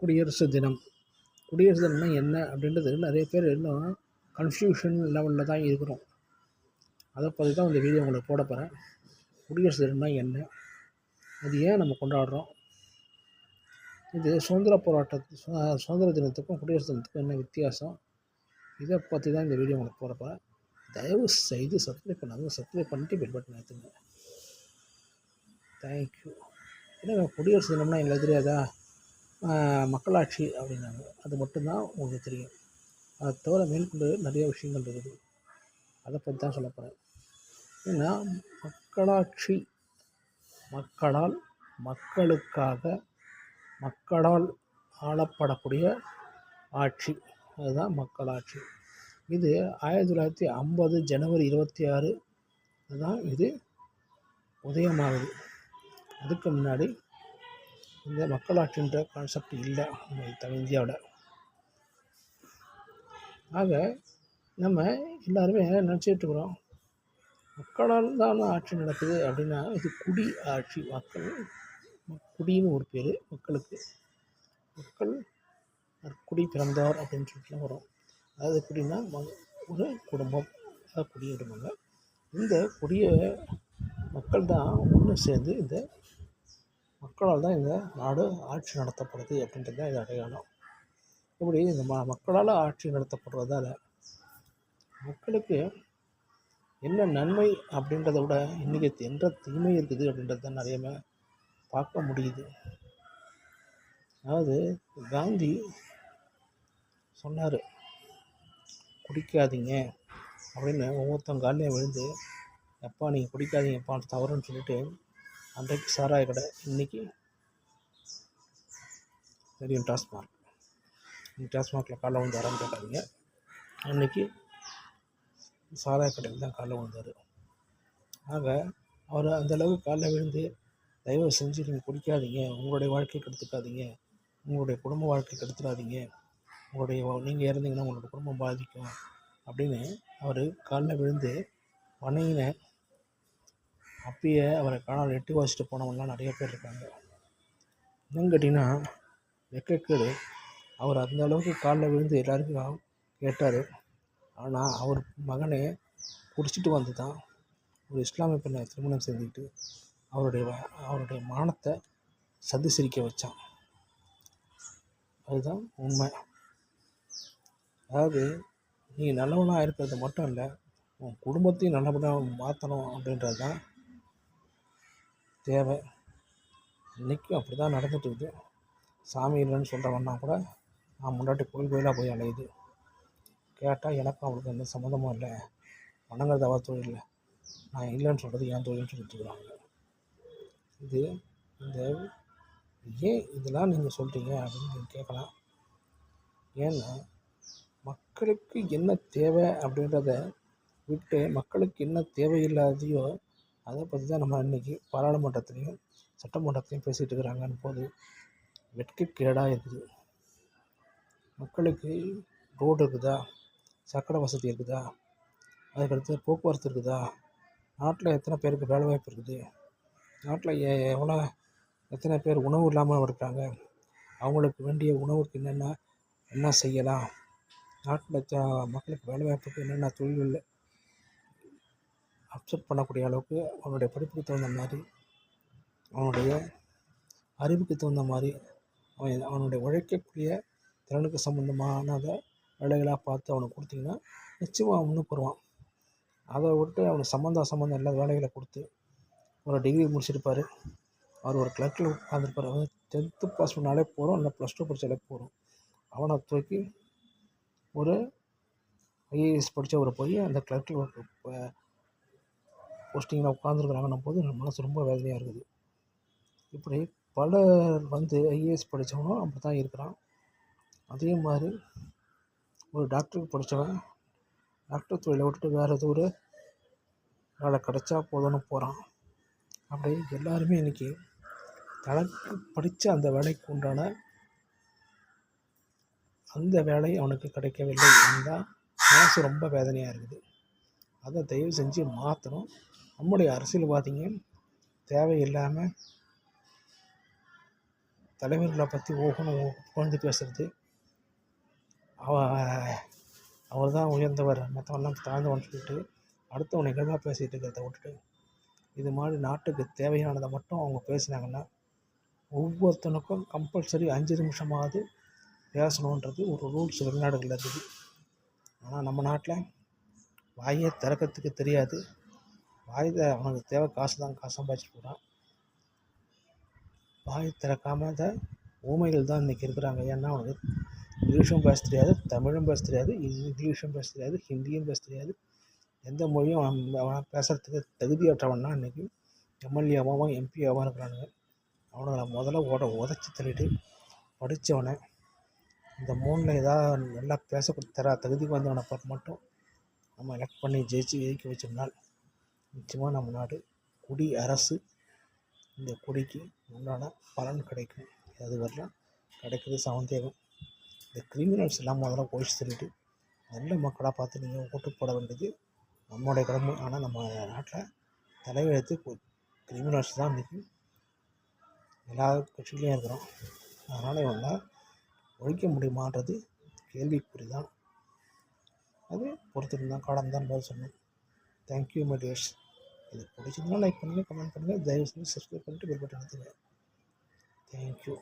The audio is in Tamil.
குடியரசு தினம். குடியரசு தினம்னா என்ன அப்படின்றது நிறைய பேர் இன்னும் கன்ஃபியூஷன் லெவலில் தான் இருக்கிறோம். அதை பற்றி தான் இந்த வீடியோ உங்களுக்கு போட போகிறேன் குடியரசு தினம்னா என்ன? அது ஏன் நம்ம கொண்டாடுறோம்? இது சுதந்திர போராட்ட சுதந்திர தினத்துக்கும் குடியரசு தினத்துக்கும் என்ன வித்தியாசம்? இதை பற்றி தான் இந்த வீடியோ உங்களுக்கு போட போகிறேன் தயவு செய்து சப்ஸ்கிரைப் பண்ணாங்க சப்ஸ்கிரைப் பண்ணிட்டு பெல் பட்டன் ஏற்றுங்க தேங்க்யூ ஏன்னா குடியரசு தினம்னா எங்களுக்கு தெரியாதா? மக்களாட்சி அப்படின்னாங்க. அது மட்டும்தான் உங்களுக்கு தெரியும். அதை தவிர மேற்கொண்டு நிறைய விஷயங்கள் இருக்குது. அதை பற்றி தான் சொல்ல போகிறேன் ஏன்னா மக்களாட்சி மக்களால் மக்களுக்காக மக்களால் ஆளப்படக்கூடிய ஆட்சி. அதுதான் மக்களாட்சி. இது ஆயிரத்தி தொள்ளாயிரத்தி ஐம்பது ஜனவரி இருபத்தி ஆறு தான் இது உதயமாகுது அதுக்கு முன்னாடி இந்த மக்களாட்சின்ற கான்செப்ட் இல்லை. நம்ம தமிழ் இந்தியாவில் ஆக நம்ம எல்லாருமே நினச்சிட்டு இருக்கிறோம்? மக்களால் தான் ஆட்சி நடக்குது அப்படின்னா இது குடி ஆட்சி மக்கள் குடின்னு ஒரு பேர் மக்களுக்கு. மக்கள் குடி பிறந்தார் அப்படின்னு சொல்லிட்டுலாம் வரும். அதாவது குடினா ம- ஒரு குடும்பம் அதாவது குடியிடுவாங்க இந்த குடியை மக்கள் தான் ஒன்று சேர்ந்து இந்த மக்களால் தான் இந்த நாடு ஆட்சி நடத்தப்படுது அப்படின்றது தான் இது அடையாளம். இப்படி இந்த ம மக்களால் ஆட்சி நடத்தப்படுறதால மக்களுக்கு என்ன நன்மை அப்படின்றத விட இன்றைக்கி என்ற தீமை இருக்குது அப்படின்றது தான் நிறையவே பார்க்க முடியுது. அதாவது காந்தி சொன்னார் குடிக்காதீங்க அப்படின்னு ஒவ்வொருத்தவங்க காலையும் விழுந்து எப்பா நீங்கள் குடிக்காதீங்கப்பா தவறுன்னு சொல்லிட்டு அன்றைக்கு சாராய கடை. இன்றைக்கி தெரியும் டாஸ்மார்க் டாஸ்மார்க்கில் காலைல வந்து வரான்னு கேட்காதீங்க அன்னைக்கு சாராய கடையில் தான் காலைல வந்தார் ஆக அவர் அந்த காலைல விழுந்து தயவு செஞ்சு நீங்கள் குடிக்காதீங்க. உங்களுடைய வாழ்க்கையை கெடுத்துக்காதீங்க. உங்களுடைய குடும்ப வாழ்க்கை கெடுத்துடாதீங்க உங்களுடைய நீங்கள் இறந்தீங்கன்னா உங்களோட குடும்பம் பாதிக்கும். அப்படின்னு அவர் காலில் விழுந்து வணங்கின அப்பயே அவரை காணாமல் எட்டி வாசிட்டு போனவங்களாம் நிறைய பேர் இருக்காங்க. என்னன்னு கேட்டிங்கன்னா வெக்கக்கேடு. அவர் அந்த அளவுக்கு காலில் விழுந்து எல்லாருக்கும் கேட்டார். ஆனால் அவர் மகனை குடிச்சிட்டு வந்து தான் ஒரு இஸ்லாமிய பெண்ணை திருமணம் செஞ்சுக்கிட்டு அவருடைய அவருடைய மானத்தை சதி சிரிக்க வச்சான். அதுதான் உண்மை. அதாவது நீ நல்லவனாக இருக்கிறது மட்டும் இல்லை உன் குடும்பத்தையும் நல்லபடியாக மாற்றணும் அப்படின்றது தான் தேவை. இன்றைக்கும் அப்படி தான் நடந்துட்டு இருக்குது சாமி இல்லைன்னு சொல்கிறவன்னா கூட நான் முன்னாடி கோயில் கோயிலாக போய் அலையுது. கேட்டால் எனக்கும் அவளுக்கு எந்த சம்மந்தமும் இல்லை. வணங்குறது அவள் தொழில் நான் இல்லைன்னு சொல்கிறது ஏன் தொழில்னு சொல்லிட்டு இருக்கிறாங்க. இது இந்த ஏன் இதெல்லாம் நீங்கள் சொல்கிறீங்க அப்படின்னு நீங்கள் கேட்கலாம். ஏன்னா மக்களுக்கு என்ன தேவை அப்படின்றத விட்டு மக்களுக்கு என்ன தேவையில்லாதையோ அதை பற்றி தான் நம்ம இன்றைக்கி பாராளுமன்றத்துலேயும் சட்டமன்றத்துலேயும் பேசிகிட்டு இருக்கிறாங்கன்னு போது வெட்கக்கேடாக இருக்குது. மக்களுக்கு ரோடு இருக்குதா? சக்கரை வசதி இருக்குதா? அதுக்கடுத்து போக்குவரத்து இருக்குதா? நாட்டில் எத்தனை பேருக்கு வேலை வாய்ப்பு இருக்குது? நாட்டில் எ எவ்வளோ எத்தனை பேர் உணவு இல்லாமல் இருக்காங்க? அவங்களுக்கு வேண்டிய உணவுக்கு என்னென்ன என்ன செய்யலாம்? நாட்டில் த மக்களுக்கு வேலை வாய்ப்புக்கு என்னென்ன தொழில்கள் அப்செட் பண்ணக்கூடிய அளவுக்கு அவனுடைய படிப்புக்கு தகுந்த மாதிரி அவனுடைய அறிவுக்கு தகுந்த மாதிரி அவன் அவனுடைய உழைக்கக்கூடிய திறனுக்கு சம்மந்தமானதை வேலைகளாக பார்த்து அவனுக்கு கொடுத்தீங்கன்னா நிச்சயமாக அவன் முன்னுக்கு வருவான். அதை விட்டு அவனுக்கு சம்மந்தம் சம்மந்தம் இல்லாத வேலைகளை கொடுத்து ஒரு டிகிரி முடிச்சிருப்பார். அவர் ஒரு கிளர்க்கில் உட்காந்துருப்பார் அவர் டென்த்து பாஸ் பண்ணாலே போகிறோம் இல்லை ப்ளஸ் டூ படித்தாலே போகிறோம் அவனை தூக்கி ஒரு ஐஏஎஸ் படித்த ஒரு போய் அந்த கிளர்க்கில் போஸ்டிங்கில் உட்காந்துருக்குறாங்கன்னும் போது நம்ம மனசு ரொம்ப வேதனையாக இருக்குது. இப்படி பலர் வந்து ஐஏஎஸ் படித்தவனும் அப்படி தான் இருக்கிறான். அதே மாதிரி ஒரு டாக்டருக்கு படித்தவன் டாக்டர் தொழிலை விட்டுட்டு வேறு ஏதோ ஒரு வேலை கிடைச்சா போதும்னு போகிறான் அப்படி எல்லாருமே இன்றைக்கி தனக்கு படித்த அந்த வேலைக்கு உண்டான அந்த வேலை அவனுக்கு கிடைக்கவில்லை. என்றால் மனசு ரொம்ப வேதனையாக இருக்குது. அதை தயவு செஞ்சு மாற்றணும் நம்முடைய அரசியல்வாதிங்க தேவையில்லாமல் தலைவர்களை பற்றி ஓகணும் புகழ்ந்து பேசுகிறது அவ அவர் தான் உயர்ந்தவர். மற்றவெல்லாம் தாழ்ந்தவன் சொல்லிட்டு அடுத்தவன் நிகழ்வாக பேசிகிட்டு இருக்கிறத விட்டுட்டு இது மாதிரி நாட்டுக்கு தேவையானதை மட்டும் அவங்க பேசினாங்கன்னா ஒவ்வொருத்தனுக்கும் கம்பல்சரி அஞ்சு நிமிஷமாவது பேசணுன்றது ஒரு ரூல்ஸ் வெளிநாடுகளில் இருக்குது. ஆனால் நம்ம நாட்டில் வாயே திறக்கிறதுக்கு தெரியாது. வாய் அவனுக்கு தேவை காசு தான் காசு சம்பாதிச்சிட்டு போகிறான் வாய் திறக்காம தான் ஊமைகள் தான் இன்றைக்கி இருக்கிறாங்க. ஏன்னா அவனுக்கு இங்கிலீஷும் பேச தெரியாது தமிழும் பேச தெரியாது இங்கிலீஷும் பேச தெரியாது ஹிந்தியும் பேச தெரியாது. எந்த மொழியும் அவன் அவன் பேசுகிறதுக்கு தகுதியற்றவன்னா இன்றைக்கி எம்எல்ஏவாகவும் எம்பியாகவும் இருக்கிறானுங்க. அவனை முதல்ல உட உதச்சி தள்ளிட்டு படித்தவனை இந்த மூணில் ஏதாவது நல்லா பேச தர தகுதிக்கு வந்தவனை பார்த்து மட்டும் நம்ம எலெக்ட் பண்ணி ஜெயிச்சு ஜெயிக்க வச்சோம்னால் நிச்சயமாக நம்ம நாடு குடி அரசு இந்த குடிக்கு உண்டான பலன் கிடைக்கும். அது வரலாம் கிடைக்கிறது சந்தேகம் இந்த கிரிமினல்ஸ் எல்லாம் முதல்ல ஒழிச்சு தள்ளிட்டு நல்ல மக்களாக பார்த்து நீங்கள் ஓட்டு போட வேண்டியது நம்மளுடைய கடமை. ஆனால் நம்ம நாட்டில் தலைவெழுத்து கிரிமினல்ஸ் தான் இன்றைக்கி எல்லா கட்சிகளையும் இருக்கிறோம். அதனால் இவங்களால் ஒழிக்க முடியுமான்றது கேள்விக்குறி தான் அது பொறுத்திருந்தான் காலம் தான் பதில் சொன்னேன். தேங்க்யூ மை டியர்ஸ் இது பிடிச்சிருந்தா லைக் பண்ணுங்கள் கமெண்ட் பண்ணுங்கள் தயவு செஞ்சு சப்ஸ்கிரைப் பண்ணிட்டு பெல் பட்டன் அழுத்துங்க. தேங்க்யூ